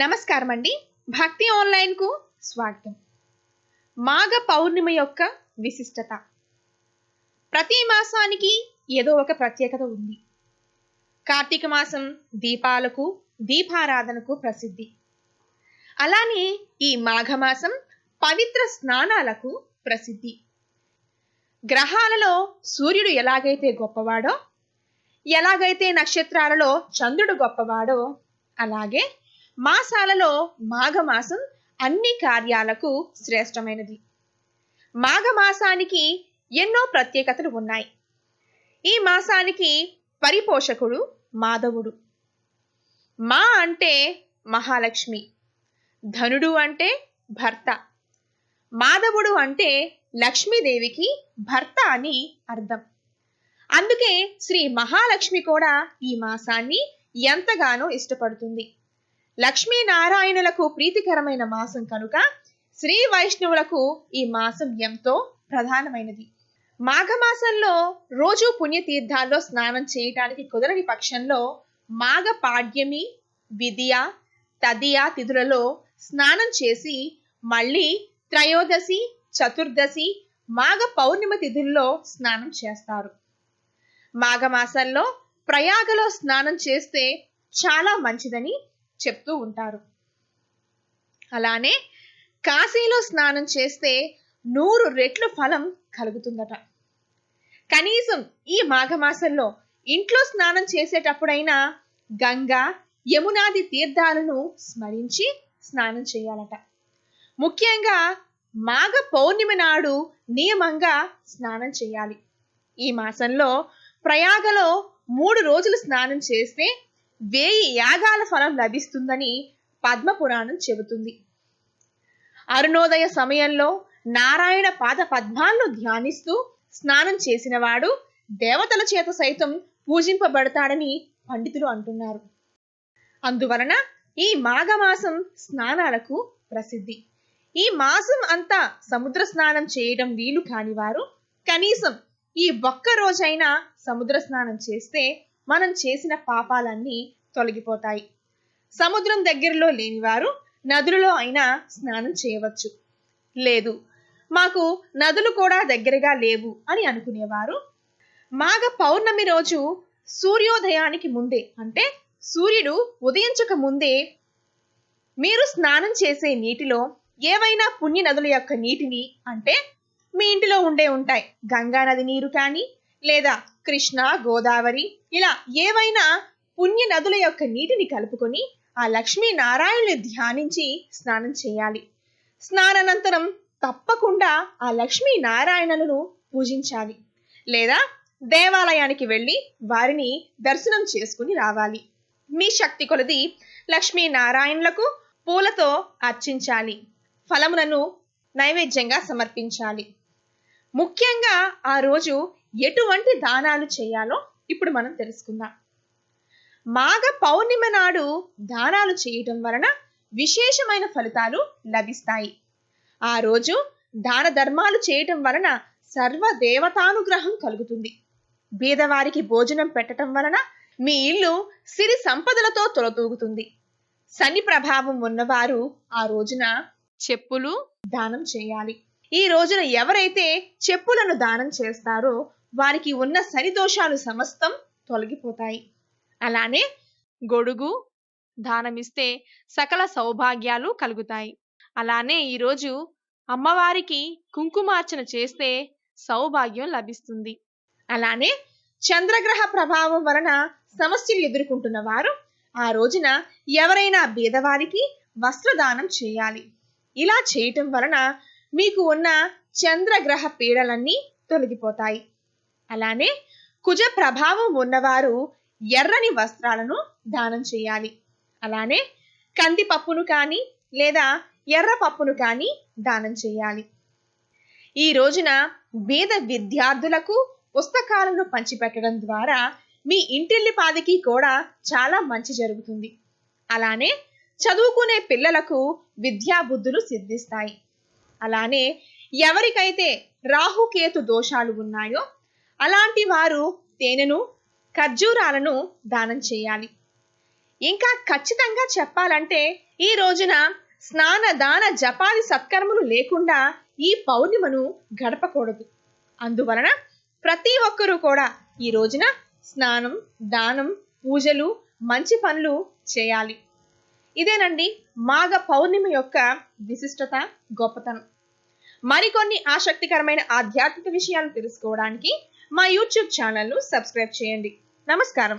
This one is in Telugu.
నమస్కారం అండి భక్తి ఆన్లైన్కు స్వాగతం. మాఘ పౌర్ణిమ యొక్క విశిష్టత. ప్రతి మాసానికి ఏదో ఒక ప్రత్యేకత ఉంది. కార్తీక మాసం దీపాలకు దీపారాధనకు ప్రసిద్ధి. అలానే ఈ మాఘమాసం పవిత్ర స్నానాలకు ప్రసిద్ధి. గ్రహాలలో సూర్యుడు ఎలాగైతే గొప్పవాడో ఎలాగైతే నక్షత్రాలలో చంద్రుడు గొప్పవాడో అలాగే మాసాలలో మాఘమాసం అన్ని కార్యాలకు శ్రేష్టమైనది. మాఘమాసానికి ఎన్నో ప్రత్యేకతలు ఉన్నాయి. ఈ మాసానికి పరిపోషకుడు మాధవుడు. మా అంటే మహాలక్ష్మి. ధనుడు అంటే భర్త. మాధవుడు అంటే లక్ష్మీదేవికి భర్త అని అర్థం. అందుకే శ్రీ మహాలక్ష్మి కూడా ఈ మాసాన్ని ఎంతగానో ఇష్టపడుతుంది. లక్ష్మీనారాయణులకు ప్రీతికరమైన మాసం కనుక శ్రీ వైష్ణవులకు ఈ మాసం ఎంతో ప్రధానమైనది. మాఘమాసంలో రోజు పుణ్యతీర్థాల్లో స్నానం చేయటానికి కుదరని పక్షంలో మాఘ పాడ్యమి విద్య తదియ తిథులలో స్నానం చేసి మళ్ళీ త్రయోదశి చతుర్దశి మాఘ పౌర్ణిమ తిథుల్లో స్నానం చేస్తారు. మాఘమాసంలో ప్రయాగలో స్నానం చేస్తే చాలా మంచిదని చెప్తూ ఉంటారు. అలానే కాశీలో స్నానం చేస్తే నూరు రెట్లు ఫలం కలుగుతుందట. కనీసం ఈ మాఘమాసంలో ఇంట్లో స్నానం చేసేటప్పుడైనా గంగా యమునాది తీర్థాలను స్మరించి స్నానం చేయాలట. ముఖ్యంగా మాఘ పౌర్ణిమ నాడు నియమంగా స్నానం చేయాలి. ఈ మాసంలో ప్రయాగలో మూడు రోజులు స్నానం చేస్తే వేయి యాగాల ఫలం లభిస్తుందని పద్మపురాణం చెబుతుంది. అరుణోదయ సమయంలో నారాయణ పాద పద్మాలను ధ్యానిస్తూ స్నానం చేసినవాడు దేవతల చేత సైతం పూజింపబడతాడని పండితులు అంటున్నారు. అందువలన ఈ మాఘమాసం స్నానాలకు ప్రసిద్ధి. ఈ మాసం అంతా సముద్ర స్నానం చేయడం వీలు కాని వారు కనీసం ఈ ఒక్క రోజైనా సముద్ర స్నానం చేస్తే మనం చేసిన పాపాలన్నీ తొలగిపోతాయి. సముద్రం దగ్గరలో లేనివారు నదులలో అయినా స్నానం చేయవచ్చు. లేదు మాకు నదులు కూడా దగ్గరగా లేవు అని అనుకునేవారు. మాఘ పౌర్ణమి రోజు సూర్యోదయానికి ముందే అంటే సూర్యుడు ఉదయించక ముందే మీరు స్నానం చేసే నీటిలో ఏవైనా పుణ్య నదుల యొక్క నీటిని అంటే మీ ఇంటిలో ఉండే ఉంటాయి. గంగా నది నీరు కానీ లేదా కృష్ణ గోదావరి ఇలా ఏవైనా పుణ్య నదుల యొక్క నీటిని కలుపుకొని ఆ లక్ష్మీ నారాయణుని ధ్యానించి స్నానం చేయాలి. స్నానానంతరం తప్పకుండా ఆ లక్ష్మీ నారాయణులను పూజించాలి. లేదా దేవాలయానికి వెళ్ళి వారిని దర్శనం చేసుకుని రావాలి. మీ శక్తి కొలది లక్ష్మీ నారాయణులకు పూలతో అర్చించాలి. ఫలములను నైవేద్యంగా సమర్పించాలి. ముఖ్యంగా ఆ రోజు ఎటువంటి దానాలు చేయాలో ఇప్పుడు మనం తెలుసుకుందాం. మాఘ పౌర్ణిమ నాడు దానాలు చేయటం వలన విశేషమైన ఫలితాలు లభిస్తాయి. ఆ రోజు దాన ధర్మాలు చేయటం వలన సర్వ దేవతానుగ్రహం కలుగుతుంది. బీదవారికి భోజనం పెట్టటం వలన మీ ఇల్లు సిరి సంపదలతో తొలతూగుతుంది. శని ప్రభావం ఉన్నవారు ఆ రోజున చెప్పులు దానం చేయాలి. ఈ రోజున ఎవరైతే చెప్పులను దానం చేస్తారో వారికి ఉన్న శని దోషాలు సమస్తం తొలగిపోతాయి. అలానే గొడుగు దానమిస్తే సకల సౌభాగ్యాలు కలుగుతాయి. అలానే ఈరోజు అమ్మవారికి కుంకుమార్చన చేస్తే సౌభాగ్యం లభిస్తుంది. అలానే చంద్రగ్రహ ప్రభావం వలన సమస్యలు ఎదుర్కొంటున్న వారు ఆ రోజున ఎవరైనా బీదవారికి వస్త్రదానం చేయాలి. ఇలా చేయటం వలన మీకు ఉన్న చంద్రగ్రహ పీడలన్నీ తొలగిపోతాయి. అలానే కుజ ప్రభావం ఉన్నవారు ఎర్రని వస్త్రాలను దానం చేయాలి. అలానే కందిపప్పును కానీ లేదా ఎర్ర పప్పును కానీ దానం చేయాలి. ఈ రోజున వేద విద్యార్థులకు పుస్తకాలను పంచిపెట్టడం ద్వారా మీ ఇంటిల్లిపాదికి కూడా చాలా మంచి జరుగుతుంది. అలానే చదువుకునే పిల్లలకు విద్యాబుద్ధులు సిద్ధిస్తాయి. అలానే ఎవరికైతే రాహుకేతు దోషాలు ఉన్నాయో అలాంటి వారు తేనెను ఖర్జూరాలను దానం చేయాలి. ఇంకా ఖచ్చితంగా చెప్పాలంటే ఈ రోజున స్నాన దాన జపాది సత్కర్మలు లేకుండా ఈ పౌర్ణిమను గడపకూడదు. అందువలన ప్రతి ఒక్కరూ కూడా ఈ రోజున స్నానం దానం పూజలు మంచి పనులు చేయాలి. ఇదేనండి మాఘ పౌర్ణిమ యొక్క విశిష్టత గొప్పతనం. మరికొన్ని ఆసక్తికరమైన ఆధ్యాత్మిక విషయాలు తెలుసుకోవడానికి మా యూట్యూబ్ ఛానల్ను సబ్స్క్రైబ్ చేయండి. నమస్కారం.